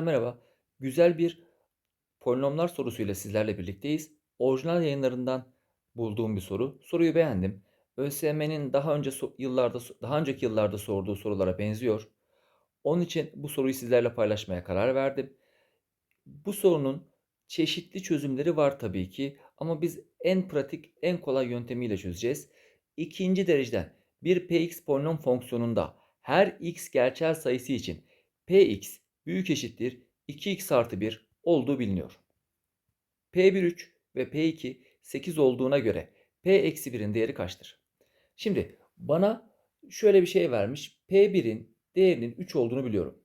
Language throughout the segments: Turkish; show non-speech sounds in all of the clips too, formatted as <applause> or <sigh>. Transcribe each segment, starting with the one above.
Merhaba. Güzel bir polinomlar sorusuyla sizlerle birlikteyiz. Orijinal yayınlarından bulduğum bir soru. Soruyu beğendim. ÖSYM'nin daha önce yıllarda daha önceki yıllarda sorduğu sorulara benziyor. Onun için bu soruyu sizlerle paylaşmaya karar verdim. Bu sorunun çeşitli çözümleri var tabii ki ama biz en pratik, en kolay yöntemiyle çözeceğiz. İkinci dereceden bir px polinom fonksiyonunda her x gerçel sayısı için px büyük eşittir 2x artı 1 olduğu biliniyor. P1 ve P2 8 olduğuna göre P eksi 1'in değeri kaçtır? Şimdi bana şöyle bir şey vermiş. P1'in değerinin 3 olduğunu biliyorum.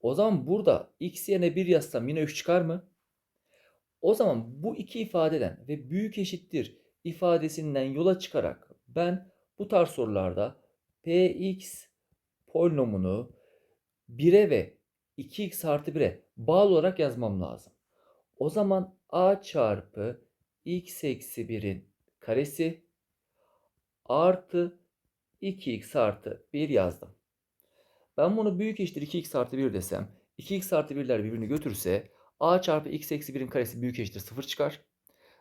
O zaman burada x yerine 1 yazsam yine 3 çıkar mı? O zaman bu iki ifadeden ve büyük eşittir ifadesinden yola çıkarak ben bu tarz sorularda px polinomunu 1'e ve 2x artı 1'e bağlı olarak yazmam lazım. O zaman a çarpı x eksi 1'in karesi artı 2x artı 1 yazdım. Ben bunu büyük eşittir 2x artı 1 desem 2x artı 1'ler birbirini götürse a çarpı x eksi 1'in karesi büyük eşittir 0 çıkar.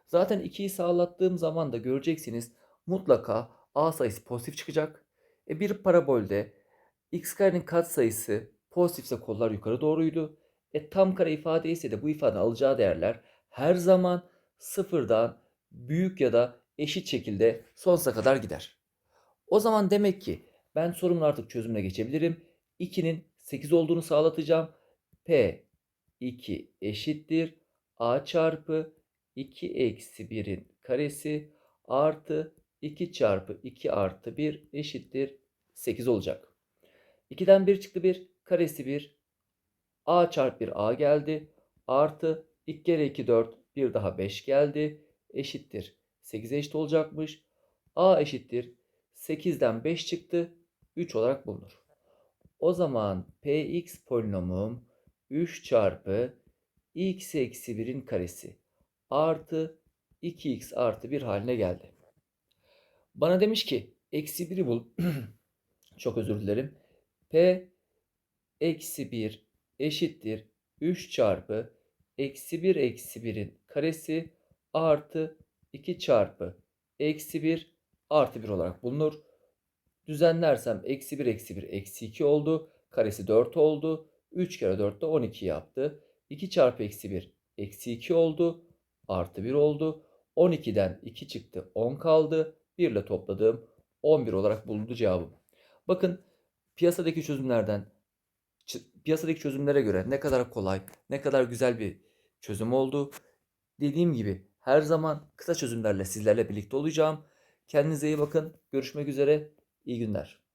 Zaten 2'yi sağlattığım zaman da göreceksiniz mutlaka a sayısı pozitif çıkacak. E bir parabolde x karenin katsayısı pozitifse kollar yukarı doğruydu. E tam kare ifade ise de bu ifade alacağı değerler her zaman sıfırdan büyük ya da eşit şekilde sonsuza kadar gider. O zaman demek ki ben sorumun artık çözümüne geçebilirim. 2'nin 8 olduğunu sağlatacağım. P 2 eşittir. A çarpı 2 eksi 1'in karesi artı 2 çarpı 2 artı 1 eşittir 8 olacak. 2'den 1 çıktı 1. Karesi 1. A çarpı 1 A geldi. Artı 2 kere 2 4. Bir daha 5 geldi. Eşittir. 8'e eşit olacakmış. A eşittir. 8'den 5 çıktı. 3 olarak bulunur. O zaman Px polinomum 3 çarpı x eksi 1'in karesi artı 2x artı 1 haline geldi. Bana demiş ki eksi 1'i bul. <clears throat> Çok özür dilerim. P eksi 1 eşittir 3 çarpı eksi 1 eksi 1'in karesi artı 2 çarpı eksi 1 artı 1 olarak bulunur. Düzenlersem eksi 1 eksi 1 eksi 2 oldu. Karesi 4 oldu. 3 kere 4 de 12 yaptı. 2 çarpı eksi 1 eksi 2 oldu. Artı 1 oldu. 12'den 2 çıktı 10 kaldı. 1 ile topladığım 11 olarak bulundu cevabım. Bakın piyasadaki çözümlerden piyasadaki çözümlere göre ne kadar kolay, ne kadar güzel bir çözüm oldu. Dediğim gibi her zaman kısa çözümlerle sizlerle birlikte olacağım. Kendinize iyi bakın. Görüşmek üzere. İyi günler.